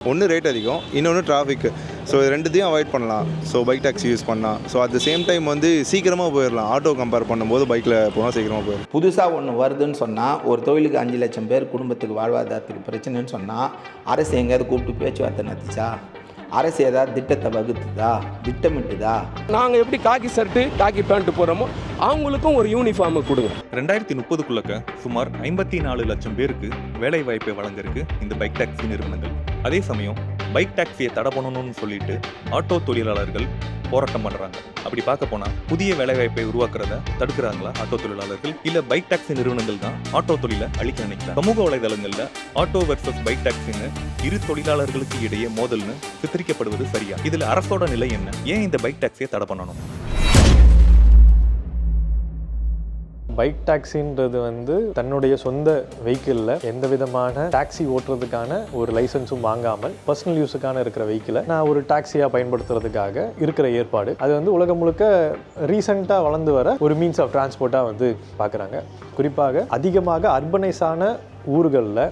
ஒன்று ரேட் அதிகம் இன்னொன்று டிராஃபிக் ஸோ இது ரெண்டுத்தையும் அவாய்ட் பண்ணலாம். ஸோ பைக் டாக்ஸி யூஸ் பண்ணலாம். So at the same time வந்து சீக்கிரமாக போயிடலாம் ஆட்டோ கம்பேர் பண்ணும்போது பைக்கில் போனால் சீக்கிரமாக போயிடும் புதுசாக ஒன்று வருதுன்னு சொன்னால் ஒரு தொழிலுக்கு அஞ்சு லட்சம் பேர் குடும்பத்துக்கு வாழ்வாதாரத்துக்கு பிரச்சனைன்னு சொன்னால் அரசு எங்கேயாவது கூப்பிட்டு பேச்சுவார்த்தை நடத்துச்சா? அரசு ஏதாவது திட்டத்தை வகுத்துதா? திட்டமிட்டுதா? நாங்கள் எப்படி காக்கி ஷர்ட்டு காக்கி பேண்ட்டு போடுறோமோ அவங்களுக்கும் ஒரு யூனிஃபார்மை கொடுங்க. ரெண்டாயிரத்தி முப்பதுக்குள்ளக்க சுமார் ஐம்பத்தி நாலு லட்சம் பேருக்கு வேலை வாய்ப்பை வழங்கிருக்கு இந்த பைக் டாக்ஸி நிறுவனங்கள். அதே சமயம் பைக் டாக்ஸியை தடை பண்ணணும்னு சொல்லிட்டு ஆட்டோ தொழிலாளர்கள் போராட்டம் பண்ணுறாங்க அப்படி பார்க்க போனால் புதிய வேலைவாய்ப்பை உருவாக்குறத தடுக்கிறாங்களா ஆட்டோ தொழிலாளர்கள்? இல்லை பைக் டாக்ஸி நிறுவனங்கள் தான் ஆட்டோ தொழிலை அழிக்க நினைக்கிறாங்க? சமூக வலைதளங்களில் ஆட்டோ வர்சஸ் பைக் டாக்ஸின்னு இரு தொழிலாளர்களுக்கு இடையே மோதல்னு சித்தரிக்கப்படுவது சரியா? இதில் அரசோட நிலை என்ன? ஏன் இந்த பைக் டாக்ஸியை தடை பண்ணணும்? பைக் டாக்ஸின்றது வந்து தன்னுடைய சொந்த வெஹிக்கிளில் எந்த விதமான டாக்ஸி ஓட்டுறதுக்கான ஒரு லைசன்ஸும் வாங்காமல் பர்சனல் யூஸுக்கான இருக்கிற வெஹிக்கிளை நான் ஒரு டாக்ஸியாக பயன்படுத்துறதுக்காக இருக்கிற ஏற்பாடு. அது வந்து உலகம் முழுக்க ரீசெண்டாக வளர்ந்து வர ஒரு மீன்ஸ் ஆஃப் டிரான்ஸ்போர்ட்டாக வந்து பார்க்குறாங்க குறிப்பாக அதிகமாக அர்பனைஸான ஊர்களில்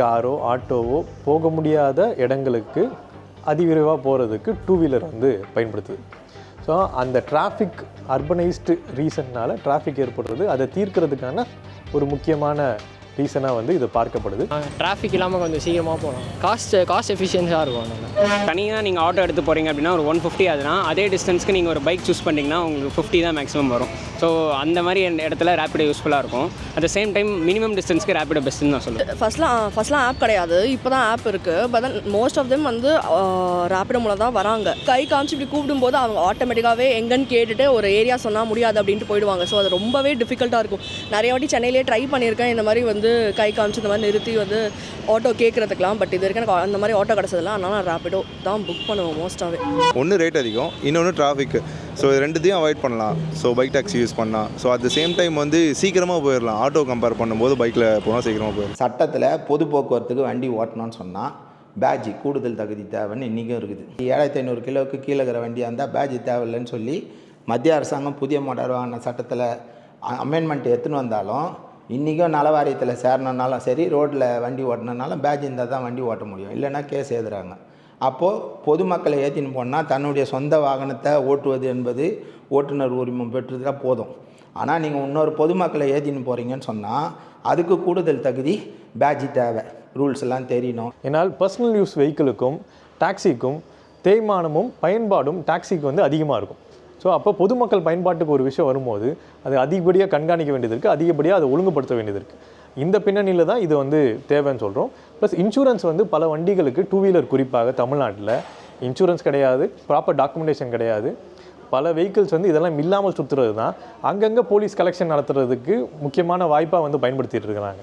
காரோ ஆட்டோவோ போக முடியாத இடங்களுக்கு அதிவிரைவாக போகிறதுக்கு டூ வீலர் வந்து பயன்படுத்துது. ஸோ அந்த டிராஃபிக் அர்பனைஸ்டு ரீசன்னால் டிராஃபிக் ஏற்படுறது அதை தீர்க்கிறதுக்கான ஒரு முக்கியமான ரீசனாக வந்து இது பார்க்கப்படுது. டிராஃபிக் இல்லாமல் கொஞ்சம் சீக்கிரமாக போகலாம். காஸ்ட் காஸ்ட் எஃபிஷியன்ஸாக இருக்கும் தனியாக நீங்கள் ஆட்டோ எடுத்து போகிறீங்க அப்படின்னா ஒரு ஒன் ஃபிஃப்டி அதுனா அதே டிஸ்டன்ஸ்க்கு நீங்கள் ஒரு பைக் சூஸ் பண்ணிங்கன்னா உங்களுக்கு ஃபிஃப்டி தான் மேக்ஸிமம் வரும். ஸோ அந்த மாதிரி இடத்துல ரேப்பிடோ யூஸ்ஃபுல்லாக இருக்கும். At the same time minimum டிஸ்டன்ஸ்க்கு Rapido பெஸ்ட்டுன்னு நான் சொல்லுவேன். ஃபஸ்ட்லாம் ஃபஸ்ட்லாம் ஆப் கிடையாது. இப்போ தான் ஆப் இருக்குது but then most of them வந்து ரேப்பிடோ மூலம் தான் வராங்க. கை காமிச்சு இப்படி கூப்பிடும்போது அவங்க ஆட்டோமேட்டிக்காகவே எங்கன்னு கேட்டுட்டு ஒரு ஏரியா சொன்னால் முடியாது அப்படின்ட்டு போயிடுவாங்க. ஸோ அது ரொம்பவே டிஃபிகல்ட்டாக இருக்கும். நிறைய வாட்டி சென்னையிலே ட்ரை பண்ணியிருக்கேன். இந்த மாதிரி வந்து கை காமிச்சு இந்த மாதிரி நிறுத்தி வந்து ஆட்டோ கேட்குறதுக்கெலாம் பட் இது வரைக்கும் எனக்கு அந்த மாதிரி ஆட்டோ கிடச்சதில்ல அதனால நான் ரேப்பிடோ தான் புக் பண்ணுவேன் மோஸ்ட்டாகவே ஒன்று ரேட் அதிகம் இன்னொன்று டிராஃபிக் ஸோ இது ரெண்டுத்தையும் அவாய்ட் பண்ணலாம். ஸோ பைக் டாக்ஸி யூஸ் பண்ணலாம். So at the same time வந்து சீக்கிரமாக போயிடலாம் ஆட்டோ கம்பேர் பண்ணும்போது பைக்கில் போனால் சீக்கிரமாக போயிடலாம் சட்டத்தில் பொது போக்குவரத்துக்கு வண்டி ஓட்டணும்னு சொன்னால் பேட்ஜ் கூடுதல் தகுதி தேவைன்னு இன்றைக்கும் இருக்குது. ஏழாயிரத்தி ஐநூறு கிலோவுக்கு கீழே இருக்கிற வண்டியாக இருந்தால் பேட்ஜ் தேவையில்லைன்னு சொல்லி மத்திய அரசாங்கம் புதிய மோட்டார் வாகன சட்டத்தில் அமெண்ட்மெண்ட் எடுத்துன்னு வந்தாலும் இன்றைக்கும் நல வாரியத்தில் சேரணுன்னாலும் சரி ரோட்டில் வண்டி ஓட்டணுன்னாலும் பேட்ஜ் இருந்தால் தான் வண்டி ஓட்ட முடியும். இல்லைன்னா கேஸ் எழுதுறாங்க. அப்போது பொதுமக்களை ஏற்றின்னு போனால் தன்னுடைய சொந்த வாகனத்தை ஓட்டுவது என்பது ஓட்டுநர் உரிமம் பெற்றுதான் போதும். ஆனால் நீங்கள் இன்னொரு பொதுமக்களை ஏற்றின்னு போகிறீங்கன்னு சொன்னால் அதுக்கு கூடுதல் தகுதி பேட்ஜி தேவை. ரூல்ஸ் எல்லாம் தெரியணும். ஏன்னால் பர்சனல் யூஸ் வெஹிக்கிளுக்கும் டாக்ஸிக்கும் தேய்மானமும் பயன்பாடும் டாக்ஸிக்கு வந்து அதிகமாக இருக்கும். ஸோ அப்போ பொதுமக்கள் பயன்பாட்டுக்கு ஒரு விஷயம் வரும்போது அது அதிகப்படியாக கண்காணிக்க வேண்டியது இருக்குது அதிகப்படியாக அதை ஒழுங்குபடுத்த வேண்டியது இருக்குது இந்த பின்னணியில் தான் இது வந்து தேவைன்னு சொல்கிறோம் ப்ளஸ் இன்சூரன்ஸ் வந்து பல வண்டிகளுக்கு டூ வீலர் குறிப்பாக தமிழ்நாட்டில் இன்சூரன்ஸ் கிடையாது ப்ராப்பர் டாக்குமெண்டேஷன் கிடையாது. பல வெஹிக்கிள்ஸ் வந்து இதெல்லாம் இல்லாமல் சுற்றுறது தான். அங்கங்கே போலீஸ் கலெக்ஷன் நடத்துறதுக்கு முக்கியமான வாய்ப்பாக வந்து பயன்படுத்திகிட்டு இருக்கிறாங்க.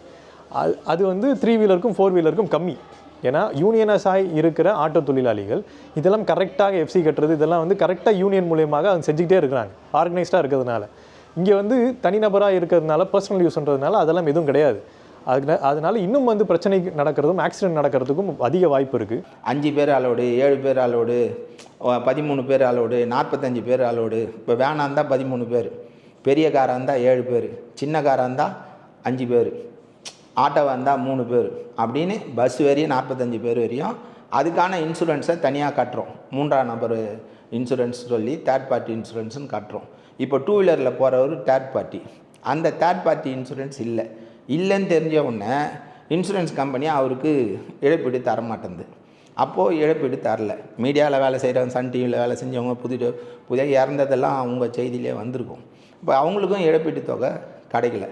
அது அது வந்து த்ரீ வீலருக்கும் ஃபோர் வீலருக்கும் கம்மி. ஏன்னா யூனியனஸ் ஆகி இருக்கிற ஆட்டோ தொழிலாளிகள் இதெல்லாம் கரெக்டாக எஃப்சி கட்டுறது இதெல்லாம் வந்து கரெக்டாக யூனியன் மூலியமாக அவங்க செஞ்சுக்கிட்டே இருக்கிறாங்க ஆர்கனைஸ்டாக இருக்கிறதுனால. இங்கே வந்து தனிநபராக இருக்கிறதுனால பர்சனல் யூஸ்ன்றதுனால அதெல்லாம் எதுவும் கிடையாது. அதுக்கு அதனால இன்னும் வந்து பிரச்சனை நடக்கிறதும் ஆக்சிடென்ட் நடக்கிறதுக்கும் அதிக வாய்ப்பு இருக்குது அஞ்சு பேர் அலோடு ஏழு பேர் அலோடு பதிமூணு பேர் அலோடு நாற்பத்தஞ்சு பேர் அலோடு இப்போ வேனாக இருந்தால் பதிமூணு பேர். பெரிய காராக இருந்தால் ஏழு பேர். சின்ன காராக இருந்தால் அஞ்சு பேர். ஆட்டோவாக இருந்தால் மூணு பேர். அப்படின்னு பஸ் வரையும் நாற்பத்தஞ்சு பேர் வரையும் அதுக்கான இன்சூரன்ஸை தனியாக கட்டுறோம். மூன்றாம் நபர் இன்சூரன்ஸ் சொல்லி தேர்ட் பார்ட்டி இன்சூரன்ஸ்னு கட்டுறோம். இப்போ டூ வீலரில் போகிறவர் தேர்ட் பார்ட்டி அந்த தேர்ட் பார்ட்டி இன்சூரன்ஸ் இல்லை. இல்லைன்னு தெரிஞ்ச உடனே இன்சூரன்ஸ் கம்பெனி அவருக்கு இழப்பீடு தர மாட்டேங்குது. அப்போது இழப்பீடு தரல. மீடியாவில் வேலை செய்கிறவங்க சன் டிவியில் வேலை செஞ்சவங்க புது புதிய இறந்ததெல்லாம் அவங்க செய்தியிலே வந்திருக்கும். இப்போ அவங்களுக்கும் இழப்பீட்டு தொகை கிடைக்கல.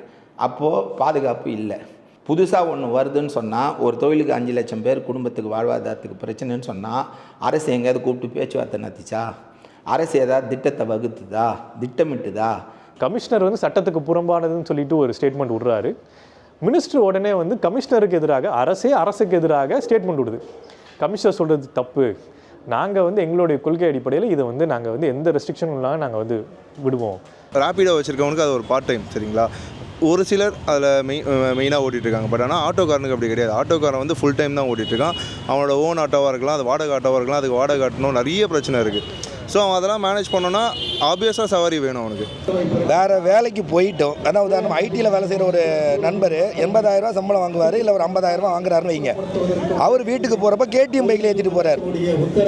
அப்போது பாதுகாப்பு இல்லை. புதுசாக ஒன்று வருதுன்னு சொன்னால் ஒரு தொழிலுக்கு அஞ்சு லட்சம் பேர் குடும்பத்துக்கு வாழ்வாதாரத்துக்கு பிரச்சனைன்னு சொன்னால் அரசு எங்கேயாவது கூப்பிட்டு பேச்சுவார்த்தை நடத்திச்சா? அரசு ஏதாவது திட்டத்தை வகுத்துதா? திட்டமிட்டுதா? கமிஷனர் வந்து சட்டத்துக்கு புறம்பானதுன்னு சொல்லிட்டு ஒரு ஸ்டேட்மெண்ட் விடுறாரு. மினிஸ்டர் உடனே வந்து கமிஷனருக்கு எதிராக அரசே அரசுக்கு எதிராக ஸ்டேட்மெண்ட் விடுது. கமிஷனர் சொல்கிறது தப்பு. நாங்கள் வந்து எங்களுடைய கொள்கை அடிப்படையில் இதை வந்து நாங்கள் வந்து எந்த ரெஸ்ட்ரிக்ஷனும் இல்லாமல் நாங்கள் வந்து விடுவோம். ரேப்பிடோ வச்சுருக்கவனுக்கு அது ஒரு பார்ட் டைம் சரிங்களா? ஒரு சிலர் அதில் மெய் மெயினாக ஓட்டிகிட்ருக்காங்க பட் ஆனால் ஆட்டோக்காரனுக்கு அப்படி கிடையாது. ஆட்டோக்காரன் வந்து ஃபுல் டைம் தான் ஓட்டிகிட்ருக்கான் அவனோட ஓன் ஆட்டோவாக இருக்கலாம் அது வாடகை ஆட்டோவாக இருக்கலாம் அதுக்கு வாடகை கட்டணும் நிறைய பிரச்சனை இருக்குது ஸோ அவன் அதெல்லாம் மேனேஜ் பண்ணோன்னா ஆப்வியஸாக சவாரி வேணும் அவனுக்கு. வேறு வேலைக்கு போயிட்டோம். அதான் உதாரணம் ஐடியில் வேலை செய்கிற ஒரு நண்பர் எண்பதாயிரரூவா சம்பளம் வாங்குவார் இல்லை ஒரு ஐம்பதாயிரரூவா வாங்குறாருன்னு வைங்க. அவர் வீட்டுக்கு போகிறப்ப கேடிஎம் பைக்கில் ஏற்றிட்டு போகிறார்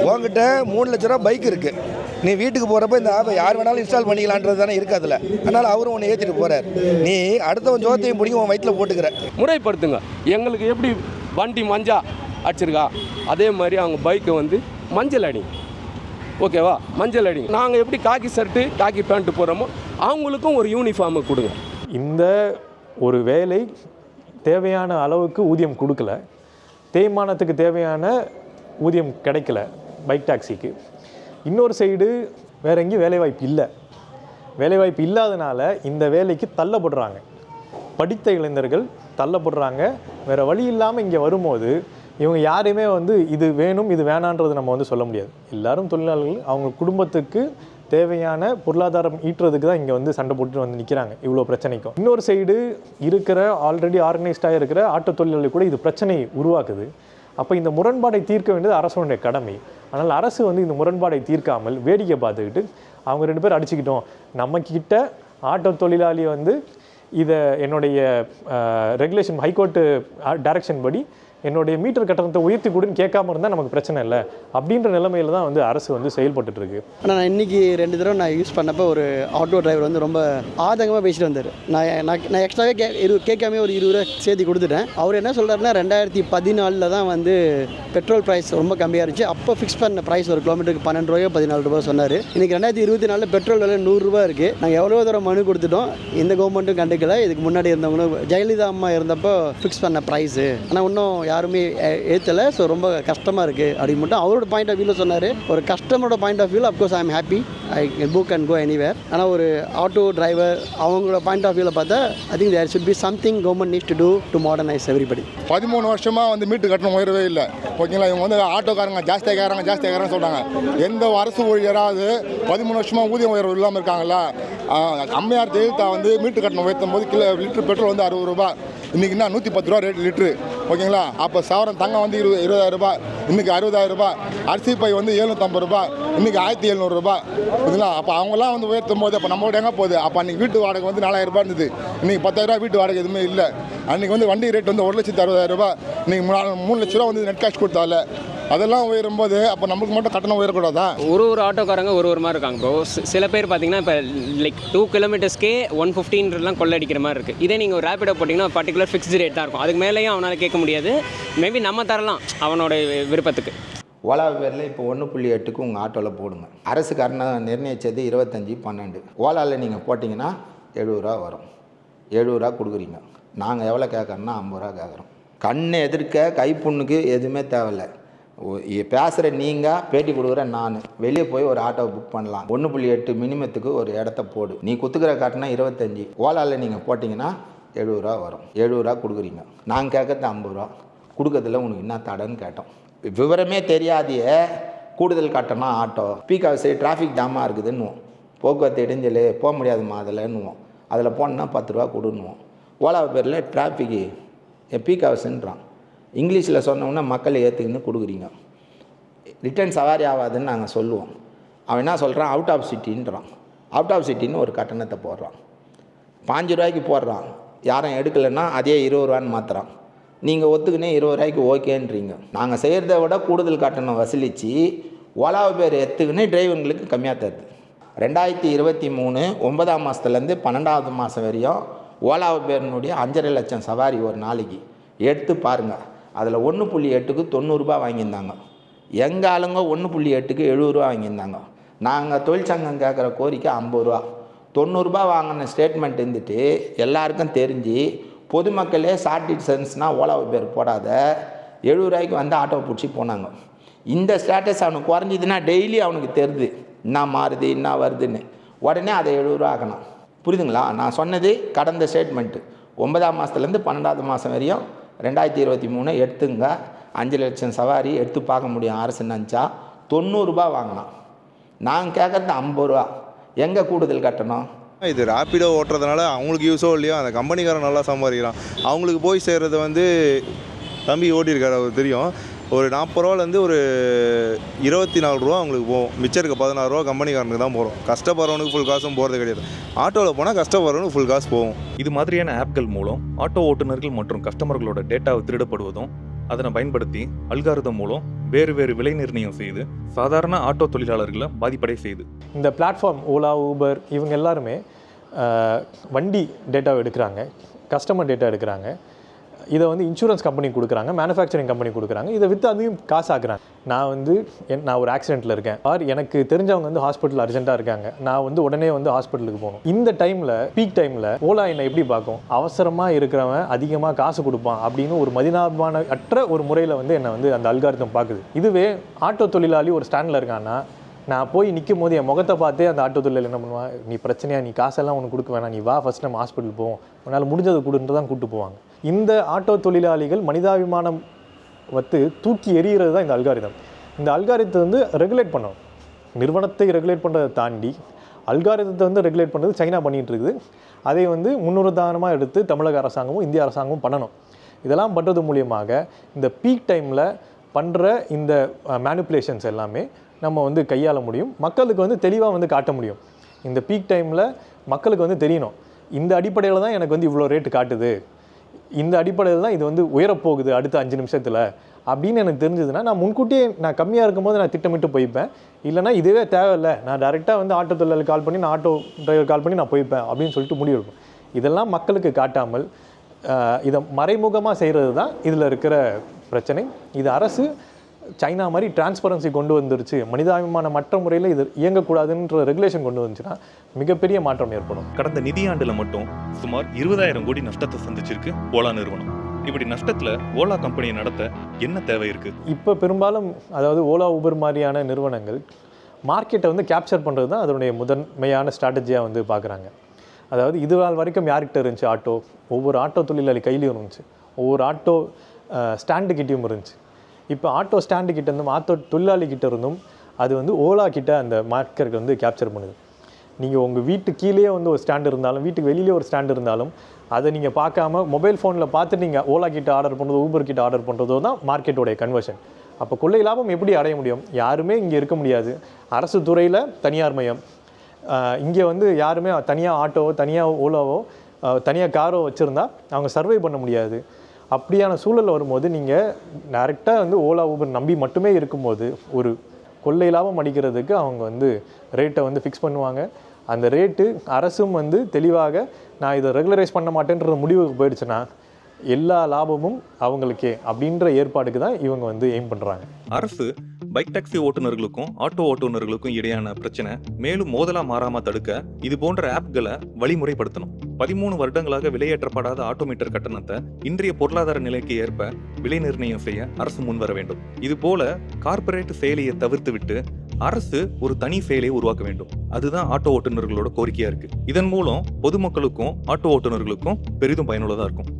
உங்ககிட்ட மூணு லட்ச ரூபா பைக் இருக்குது நீ வீட்டுக்கு போகிறப்ப இந்த ஆப்பை யார் வேணாலும் இன்ஸ்டால் பண்ணிக்கலான்றது தானே இருக்குது அதில். அதனால் அவரும் ஒன்று ஏற்றிட்டு போகிறார் நீ அடுத்தவன் ஜோத்தையும் பிடிக்கும் உன் வயிற்றில் போட்டுக்கிற. முறைப்படுத்துங்க. எங்களுக்கு எப்படி வண்டி மஞ்சா அடிச்சிருக்கா? அதே மாதிரி அவங்க பைக்கை வந்து மஞ்சள் அடி. ஓகேவா மஞ்சள் அடிங்க நாங்கள் எப்படி காக்கி ஷர்ட்டு காக்கி பேண்ட்டு போடுறோமோ அவங்களுக்கும் ஒரு யூனிஃபார்மை கொடுங்க. இந்த ஒரு வேலை தேவையான அளவுக்கு ஊதியம் கொடுக்கல. தேய்மானத்துக்கு தேவையான ஊதியம் கிடைக்கல. பைக் டாக்ஸிக்கு இன்னொரு சைடு வேற எங்கேயும் வேலைவாய்ப்பு இல்லை. வேலைவாய்ப்பு இல்லாதனால இந்த வேலைக்கு தள்ளப்படுறாங்க. படித்த இளைஞர்கள் தள்ளப்படுறாங்க. வேறு வழி இல்லாமல் இங்கே வரும்போது இவங்க யாரையுமே வந்து இது வேணும் இது வேணான்றது நம்ம வந்து சொல்ல முடியாது. எல்லாரும் தொழிலாளர்கள் அவங்க குடும்பத்துக்கு தேவையான பொருளாதாரம் ஈட்டுறதுக்கு தான் இங்கே வந்து சண்டை போட்டு வந்து நிற்கிறாங்க இவ்வளோ பிரச்சனைக்கும். இன்னொரு சைடு இருக்கிற ஆல்ரெடி ஆர்கனைஸ்டாக இருக்கிற ஆட்டோ தொழிலாளி கூட இது பிரச்சனை உருவாக்குது. அப்போ இந்த முரண்பாடை தீர்க்க வேண்டியது அரசுடைய கடமை. ஆனால் அரசு வந்து இந்த முரண்பாடை தீர்க்காமல் வேடிக்கை பார்த்துக்கிட்டு அவங்க ரெண்டு பேரும் அடிச்சுக்கிட்டோம். நம்மக்கிட்ட ஆட்டோ தொழிலாளி வந்து இதை என்னுடைய ரெகுலேஷன் ஹைகோர்ட்டு டைரக்ஷன் படி என்னுடைய மீட்டர் கட்டணத்தை உயர்த்தி கூடன்னு கேட்காம இருந்தால் நமக்கு பிரச்சனை இல்லை. அப்படின்ற நிலைமையில தான் வந்து அரசு வந்து செயல்பட்டு இருக்கு. ஆனால் நான் இன்றைக்கி ரெண்டு தடவை நான் யூஸ் பண்ணப்போ ஒரு ஆட்டோ டிரைவர் வந்து ரொம்ப ஆதங்கமாக பேசிட்டு வந்தார். நான் நான் நான் எக்ஸ்ட்ராவே கே இரு கேட்காம ஒரு இருபது ரூபா சேர்த்து கொடுத்துட்டேன். அவர் என்ன சொல்கிறாருன்னா ரெண்டாயிரத்தி பதினாலில் தான் வந்து பெட்ரோல் ப்ரைஸ் ரொம்ப கம்மியாக இருந்துச்சு. அப்போ ஃபிக்ஸ் பண்ண ப்ரைஸ் ஒரு கிலோமீட்டருக்கு பன்னெண்டு ரூபாயோ பதினாலு ரூபாய் சொன்னார். இன்றைக்கி ரெண்டாயிரத்தி இருபத்தி நாலில் பெட்ரோல் விலை நூறுரூவா இருக்குது நாங்கள் எவ்வளோ தூரம் மனு கொடுத்துட்டோம். இந்த கவர்மெண்ட்டும் கண்டுக்கல. இதுக்கு முன்னாடி இருந்தவங்களும் ஜெயலலிதா அம்மா இருந்தப்போ ஃபிக்ஸ் பண்ண ப்ரைஸு ஆனால் இன்னும் யாருமே ஏற்றலை ஸோ ரொம்ப கஷ்டமாக இருக்குது அப்படின்னு மட்டும் அவரோட பாயிண்ட் ஆஃப் வியூவில் சொன்னார். ஒரு கஸ்டமரோட பாயிண்ட் ஆஃப் வியூவில் of course I am happy I book and go anywhere ஆனால் ஒரு ஆட்டோ டிரைவர் அவங்களோட பாயிண்ட் ஆஃப் வியூவில் பார்த்தா I think there should be something government needs to do to modernise everybody பதிமூணு வருஷமாக வந்து மீட்டு கட்டணம் உயரவே இல்லை. ஓகேங்களா இவங்க வந்து ஆட்டோக்காரங்க ஜாஸ்தியாக கேட்குறாங்க ஜாஸ்தியாக கேட்குறாங்க சொல்கிறாங்க எந்த அரசு ஊழியராவது பதிமூணு வருஷமாக ஊதியம் உயர்வு இல்லாமல் இருக்காங்கல்ல அம்மையார் ஜெயலலிதா வந்து மீட்டு கட்டணம் உயர்த்தும் போது கிலோ லிட்டர் பெட்ரோல் வந்து அறுபது ரூபாய். இன்றைக்கி என்ன? நூற்றி பத்து ரூபா ரேட் லிட்ரு ஓகேங்களா? அப்போ சவரன் தங்கம் வந்து இருபது இருபதாயிரம் ரூபாய் இன்றைக்கி அறுபதாயிரம் ரூபாய் அரிசி பை வந்து எழுநூற்றம்பது ரூபாய் இன்றைக்கி ஆயிரத்தி எழுநூறுபா ஓகேங்களா அப்போ அவங்களாம் வந்து உயர்த்தும் போது அப்போ நம்மளோட எங்கே போகுது? அப்போ அன்றைக்கி வீட்டு வாடகை வந்து நாலாயிரம் ரூபாய் இருந்தது. இன்றைக்கி பத்தாயிரரூபா வீட்டு வாடகை எதுவுமே இல்லை. அன்றைக்கி வந்து வண்டி ரேட் வந்து ஒரு லட்சத்து அறுபதாயிரம் ரூபாய். இன்றைக்கி மூணு மூணு லட்ச ரூபா வந்து நெட் கேஷ் கொடுத்தால. அதெல்லாம் உயரும்போது அப்போ நம்மளுக்கு மட்டும் கட்டணம் உயரக்கூடாதா? ஒரு ஒரு ஆட்டோக்காரங்க ஒரு ஒரு மாதிரி இருக்காங்க ப்ரோ சில பேர் பார்த்தீங்கன்னா இப்போ லைக் டூ கிலோமீட்டர்ஸ்க்கே ஒன் ஃபிஃப்டின்லாம் கொள்ளடிக்கிற மாதிரி இருக்குது இதே நீங்கள் ஒரு ரேப்பிடோ போட்டிங்கன்னா பர்டிகுலர் ஃபிக்ஸ்டு ரேட் தான் இருக்கும். அதுக்கு மேலேயும் அவனால் கேட்க முடியாது. மேபி நம்ம தரலாம் அவனோட விருப்பத்துக்கு. ஓலா பேரில் இப்போ ஒன்று புள்ளி எட்டுக்கு உங்கள் ஆட்டோவில் போடுங்க. அரசுக்காரன நிர்ணயித்தது இருபத்தஞ்சி பன்னெண்டு. ஓலாவில் நீங்கள் போட்டிங்கன்னா எழுபது ரூபா வரும். எழுபது ரூபா கொடுக்குறீங்க. நாங்கள் எவ்வளோ கேட்குறோன்னா ஐம்பது ரூபா கேட்குறோம் கண் எதிர்க்க கைப்புண்ணுக்கு எதுவுமே தேவையில்லை. பேசுகிற நீங்கள் பேட்டி கொடுக்குற நான். வெளியே போய் ஒரு ஆட்டோவை புக் பண்ணலாம். ஒன்று புள்ளி எட்டு மினிமத்துக்கு ஒரு இடத்த போடு. நீ குத்துக்கிற காட்டுனா இருபத்தஞ்சி. ஓலாவில் நீங்கள் போட்டிங்கன்னா எழுபது ரூபா வரும். எழுபது ரூபா கொடுக்குறீங்க. நாங்கள் கேட்கறது ஐம்பது ரூபா. கொடுக்கறதுல உனக்கு என்ன தடன்னு கேட்டோம். விவரமே தெரியாதையே கூடுதல் கட்டணம் ஆட்டோ. பீக் ஹவர்ஸு டிராஃபிக் ஜாமாக இருக்குதுன்னுவோம். போக்குவரத்து இடைஞ்சல் போக முடியாதுமா அதில்ன்னுவோம் அதில் போனோன்னா பத்து ரூபா கொடுன்னுவோம். ஓலா பேரில் டிராஃபிக்கு பீக் ஹவர்ஸுன்றான் இங்கிலீஷில் சொன்னோம்னா மக்களை ஏற்றுக்குன்னு கொடுக்குறீங்க. ரிட்டர்ன் சவாரி ஆகாதுன்னு நாங்கள் சொல்லுவோம். அவன் என்ன சொல்கிறான் அவுட் ஆஃப் சிட்டின்றான் அவுட் ஆஃப் சிட்டின்னு ஒரு கட்டணத்தை போடுறான். பாஞ்சு ரூபாய்க்கு போடுறான். யாரும் எடுக்கலைன்னா அதே இருபது ரூபான்னு மாற்றுறான் நீங்கள் ஒத்துக்குனே இருபது ரூபாய்க்கு ஓகேன்றீங்க. நாங்கள் செய்கிறத விட கூடுதல் கட்டணம் வசூலித்து ஓலாவை பேர் எடுத்துக்கின்னு டிரைவருங்களுக்கு கம்மியாக தருது. ரெண்டாயிரத்தி இருபத்தி மூணு ஒன்பதாம் மாதத்துலேருந்து பன்னெண்டாவது மாதம் வரையும் ஓலாவை பேருனுடைய அஞ்சரை லட்சம் சவாரி ஒரு நாளைக்கு. எடுத்து பாருங்கள் அதில் ஒன்று புள்ளி எட்டுக்கு தொண்ணூறுரூபா வாங்கியிருந்தாங்க. எங்கள் ஆளுங்க ஒன்று புள்ளி எட்டுக்கு எழுபது ரூபா வாங்கியிருந்தாங்க. நாங்கள் தொழிற்சங்கம் கேட்குற கோரிக்கை ஐம்பது ரூபா. தொண்ணூறுரூபா வாங்கின ஸ்டேட்மெண்ட் இருந்துட்டு எல்லாருக்கும் தெரிஞ்சு பொதுமக்களே ஷார்ட் சென்ஸ்னால் ஓலா பேர் போடாத. எழுபது ரூபாய்க்கு வந்து ஆட்டோ பிடிச்சி போனாங்க. இந்த ஸ்டேட்டஸ் அவனுக்கு குறைஞ்சிதுன்னா டெய்லி அவனுக்கு தெரிது. என்ன மாறுது என்ன வருதுன்னு. உடனே அதை எழுபது ரூபா ஆக்கணும். புரியுதுங்களா? நான் சொன்னது கடந்த ஸ்டேட்மெண்ட்டு ஒன்பதாம் மாதத்துலேருந்து பன்னெண்டாவது மாதம் வரையும் ரெண்டாயிரத்தி இருபத்தி மூணு எடுத்துங்க. அஞ்சு லட்சம் சவாரி எடுத்து பார்க்க முடியும். அரசு நினச்சா தொண்ணூறுரூபா வாங்கினான் நான் கேட்குறது ஐம்பது ரூபா. எங்கே கூடுதல் கட்டணும்? இது ரேப்பிடோ ஓட்டுறதுனால அவங்களுக்கு யூஸோ இல்லையோ அந்த கம்பெனிக்காரன் நல்லா சம்பாதிக்கிறான். அவங்களுக்கு போய் சேர்றது வந்து தம்பி ஓட்டியிருக்காரு அவர் தெரியும். ஒரு நாற்பது ரூபாலேருந்து ஒரு இருபத்தி நாலு ரூபா அவங்களுக்கு போகும். மிச்சம் இருக்க பதினாறு ரூபா கம்பெனிக்காரனுக்கு தான் போகிறோம் கஷ்டப்படுறவனுக்கு ஃபுல் காசும் போகிறது கிடையாது. ஆட்டோவில் போனால் கஷ்டப்படுறவனுக்கு ஃபுல் காசு போகும். இது மாதிரியான ஆப்கள் மூலம் ஆட்டோ ஓட்டுநர்கள் மற்றும் கஸ்டமர்களோட டேட்டாவை திருடப்படுவதும் அதனை பயன்படுத்தி அல்காரிதம் மூலம் வேறு வேறு விலை நிர்ணயம் செய்து சாதாரண ஆட்டோ தொழிலாளர்களை பாதிப்படை செய்யுது இந்த பிளாட்ஃபார்ம் ஓலா ஊபர் இவங்க எல்லாருமே வண்டி டேட்டாவை எடுக்கிறாங்க. கஸ்டமர் டேட்டா எடுக்கிறாங்க. இதை வந்து இன்சூரன்ஸ் கம்பெனி கொடுக்குறாங்க மேனுஃபேக்சரிங் கம்பெனி கொடுக்குறாங்க. இதை விற்று அதையும் காசு ஆக்குறாங்க நான் வந்து என் நான் ஒரு ஆக்சிடெண்ட்டில் இருக்கேன். ஆர் எனக்கு தெரிஞ்சவங்க வந்து ஹாஸ்பிட்டல் அர்ஜென்ட்டாக இருக்காங்க. நான் வந்து உடனே வந்து ஹாஸ்பிட்டலுக்கு போகணும். இந்த டைமில் பீக் டைமில் ஓலா என்னை எப்படி பார்க்கும்? அவசரமாக இருக்கிறவன் அதிகமாக காசு கொடுப்பான் அப்படின்னு ஒரு மதினாபான அற்ற ஒரு முறையில் வந்து என்னை வந்து அந்த அல்காரத்தம் பார்க்குது. இதுவே ஆட்டோ தொழிலாளி ஒரு ஸ்டாண்டில் இருக்கான்னா நான் போய் நிற்கும் போது என் முகத்தை பார்த்தே அந்த ஆட்டோ தொழில் என்ன பண்ணுவான்? நீ பிரச்சனையா? நீ காசெல்லாம் உனக்கு கொடுக்க வேணாம். நீ வா ஃபஸ்ட் நம்ம ஹாஸ்பிட்டல் போவோம். உன்னால் முடிஞ்சதை கொடுன்ட்டு தான் கூப்பிட்டு போவாங்க. இந்த ஆட்டோ தொழிலாளிகள் மனிதாபிமானம் வந்து தூக்கி எறிகிறது தான் இந்த அல்காரிதம் இந்த அல்காரிதத்தை வந்து ரெகுலேட் பண்ணணும் நிறுவனத்தை ரெகுலேட் பண்ணுறதை தாண்டி அல்காரிதத்தை வந்து ரெகுலேட் பண்ணுறது சைனா பண்ணிகிட்டு இருக்குது. அதை வந்து முன்னுதாரணமாக எடுத்து தமிழக அரசாங்கமும் இந்திய அரசாங்கமும் பண்ணணும். இதெல்லாம் பண்ணுறது மூலியமாக இந்த பீக் டைமில் பண்ணுற இந்த மேனுப்புலேஷன்ஸ் எல்லாமே நம்ம வந்து கையாள முடியும். மக்களுக்கு வந்து தெளிவாக வந்து காட்ட முடியும். இந்த பீக் டைமில் மக்களுக்கு வந்து தெரியணும். இந்த அடிப்படையில் தான் எனக்கு வந்து இவ்வளோ ரேட்டு காட்டுது. இந்த அடிப்படையில் தான் இது வந்து உயரப்போகுது அடுத்த அஞ்சு நிமிஷத்தில். அப்படின்னு எனக்கு தெரிஞ்சதுன்னா நான் முன்கூட்டியே நான் கம்மியாக இருக்கும்போது நான் திட்டமிட்டு போய்ப்பேன். இல்லைனா இதுவே தேவையில்லை. நான் டேரெக்டாக வந்து ஆட்டோ தொழிலாளர் கால் பண்ணி நான் ஆட்டோ டிரைவர் கால் பண்ணி நான் போய்ப்பேன் அப்படின்னு சொல்லிட்டு முடிவெடுப்பேன். இதெல்லாம் மக்களுக்கு காட்டாமல் இதை மறைமுகமாக செய்கிறது தான் இதில் இருக்கிற பிரச்சனை. இது அரசு சைனா மாதிரி டிரான்ஸ்பரன்சி கொண்டு வந்துருச்சு. மனிதாபிமான மற்ற முறையில் இது இயங்கக்கூடாதுன்ற ரெகுலேஷன் கொண்டு வந்துச்சுன்னா மிகப்பெரிய மாற்றம் ஏற்படும். கடந்த நிதியாண்டுல மட்டும் சுமார் இருபதாயிரம் கோடி நஷ்டத்தை சந்திச்சிருக்கு ஓலா நிறுவனம். இப்படி நஷ்டத்துல ஓலா கம்பெனியை நடத்த என்ன தேவை இருக்கு? இப்போ பெரும்பாலும் அதாவது ஓலா ஊபர் மாதிரியான நிறுவனங்கள் மார்க்கெட்டை வந்து கேப்சர் பண்ணுறது தான் அதனுடைய முதன்மையான ஸ்ட்ராட்டஜியாக வந்து பார்க்குறாங்க அதாவது இது நாள் வரைக்கும் யார்கிட்ட இருந்துச்சு? ஆட்டோ. ஒவ்வொரு ஆட்டோ தொழிலாளி கையிலையும் இருந்துச்சு. ஒவ்வொரு ஆட்டோ ஸ்டாண்டு கிட்டேயும் இருந்துச்சு. இப்போ ஆட்டோ ஸ்டாண்டு கிட்ட இருந்தும் ஆட்டோ தொழிலாளி கிட்ட இருந்தும் அது வந்து ஓலா கிட்ட அந்த மார்க்கருக்கு வந்து கேப்சர் பண்ணுது. நீங்கள் உங்கள் வீட்டு கீழேயே வந்து ஒரு ஸ்டாண்டு இருந்தாலும் வீட்டுக்கு வெளியிலே ஒரு ஸ்டாண்டு இருந்தாலும் அதை நீங்கள் பார்க்காம மொபைல் ஃபோனில் பார்த்து நீங்கள் ஓலா கிட்ட ஆர்டர் பண்ணுறதோ ஊபர் கிட்ட ஆர்டர் பண்ணுறதோ தான் மார்க்கெட்டோடைய கன்வர்ஷன் அப்போ கொள்ளை லாபம் எப்படி அடைய முடியும்? யாருமே இங்கே இருக்க முடியாது. அரசு துறையில் தனியார் மையம். இங்கே வந்து யாருமே தனியாக ஆட்டோவோ தனியாக ஓலாவோ தனியாக காரோ வச்சுருந்தா அவங்க சர்வை பண்ண முடியாது. அப்படியான சூழல் வரும்போது நீங்கள் டேரெக்டாக வந்து ஓலா ஊபர் நம்பி மட்டுமே இருக்கும்போது ஒரு கொள்ளை லாபம் அடிக்கிறதுக்கு அவங்க வந்து ரேட்டை வந்து ஃபிக்ஸ் பண்ணுவாங்க. அந்த ரேட்டு அரசும் வந்து தெளிவாக நான் இதை ரெகுலரைஸ் பண்ண மாட்டேன்ற முடிவுக்கு போயிடுச்சுன்னா எல்லா லாபமும் அவங்களுக்கே அப்படின்ற ஏற்பாடுக்கு தான் இவங்க வந்து எய்ம் பண்ணுறாங்க அரசு பைக் டாக்ஸி ஓட்டுநர்களுக்கும் ஆட்டோ ஓட்டுநர்களுக்கும் இடையான பிரச்சனை மேலும் மோதலா மாறாமல் தடுக்க இது போன்ற ஆப்களை வழிமுறைப்படுத்தணும். பதிமூணு வருடங்களாக விலையேற்றப்படாத ஆட்டோமீட்டர் கட்டணத்தை இன்றைய பொருளாதார நிலைக்கு ஏற்ப விலை நிர்ணயம் செய்ய அரசு முன்வர வேண்டும். இதுபோல கார்ப்பரேட் செயலியை தவிர்த்துவிட்டு அரசு ஒரு தனி செயலை உருவாக்க வேண்டும். அதுதான் ஆட்டோ ஓட்டுநர்களோட கோரிக்கையா இருக்கு. இதன் மூலம் பொதுமக்களுக்கும் ஆட்டோ ஓட்டுநர்களுக்கும் பெரிதும் பயனுள்ளதா இருக்கும்.